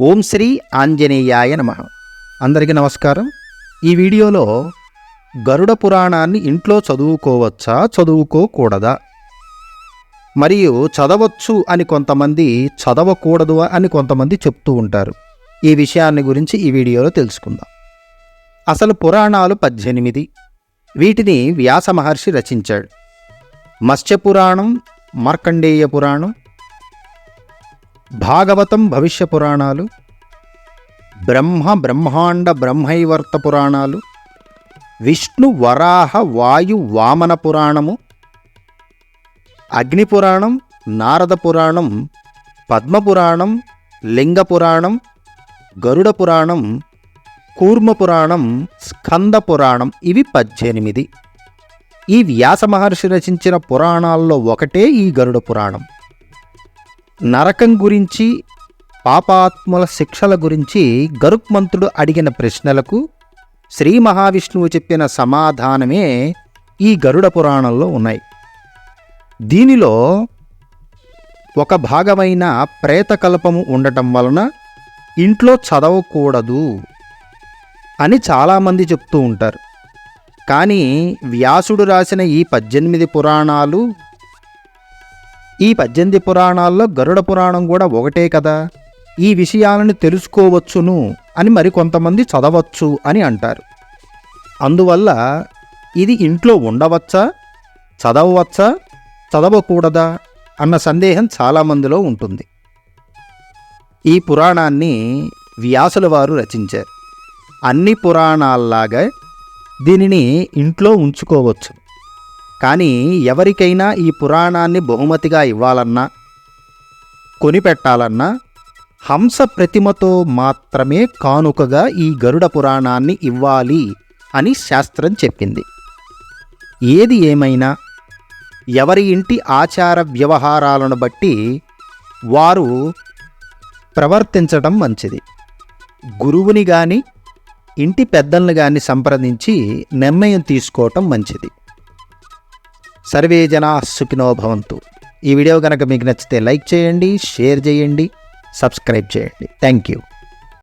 ఓం శ్రీ ఆంజనేయాయ నమ. అందరికీ నమస్కారం. ఈ వీడియోలో గరుడ పురాణాన్ని ఇంట్లో చదువుకోవచ్చా చదువుకోకూడదా? మరియు చదవచ్చు అని కొంతమంది చదవకూడదు అని కొంతమంది చెప్తూ ఉంటారు. ఈ విషయాన్ని గురించి ఈ వీడియోలో తెలుసుకుందాం. అసలు పురాణాలు పద్దెనిమిది. వీటిని వ్యాస మహర్షి రచించాడు. మత్స్య పురాణం మార్కండేయ పురాణం భాగవతం భవిష్య పురాణాలు బ్రహ్మ బ్రహ్మాండ బ్రహ్మైవర్త పురాణాలు విష్ణు వరాహ వాయు వామన పురాణము అగ్ని పురాణం నారద పురాణం పద్మ పురాణం లింగ పురాణం గరుడ పురాణం కూర్మ పురాణం స్కంద పురాణం ఇవి పద్దెనిమిది. ఈ వ్యాస మహర్షి రచించిన పురాణాల్లో ఒకటే ఈ గరుడ పురాణం. నరకం గురించి పాపాత్ముల శిక్షల గురించి గరుక్మంతుడు అడిగిన ప్రశ్నలకు శ్రీ మహావిష్ణువు చెప్పిన సమాధానమే ఈ గరుడ పురాణంలో ఉన్నాయి. దీనిలో ఒక భాగమైన ప్రేతకల్పము ఉండటం వలన ఇంట్లో చదవకూడదు అని చాలామంది చెప్తూ ఉంటారు. కానీ వ్యాసుడు రాసిన ఈ పద్దెనిమిది పురాణాలు ఈ పద్దెనిమిది పురాణాల్లో గరుడ పురాణం కూడా ఒకటే కదా? ఈ విషయాలను తెలుసుకోవచ్చును అని మరికొంతమంది చదవచ్చు అని అంటారు. అందువల్ల ఇది ఇంట్లో ఉండవచ్చా? చదవవచ్చా? చదవకూడదా? అన్న సందేహం చాలామందిలో ఉంటుంది. ఈ పురాణాన్ని వ్యాసుల వారు రచించారు. అన్ని పురాణాల్లాగా దీనిని ఇంట్లో ఉంచుకోవచ్చు. కానీ ఎవరికైనా ఈ పురాణాన్ని బహుమతిగా ఇవ్వాలన్నా కొనిపెట్టాలన్నా హంస ప్రతిమతో మాత్రమే కానుకగా ఈ గరుడ పురాణాన్ని ఇవ్వాలి అని శాస్త్రం చెప్పింది. ఏది ఏమైనా ఎవరి ఇంటి ఆచార వ్యవహారాలను బట్టి వారు ప్రవర్తించడం మంచిది. గురువుని గాని ఇంటి పెద్దలను గాని సంప్రదించి నిర్ణయం తీసుకోవటం మంచిది. సర్వే జనా సుఖినో భవంతు. ఈ వీడియో కనుక మీకు నచ్చితే లైక్ చేయండి షేర్ చేయండి సబ్స్క్రైబ్ చేయండి. Thank you.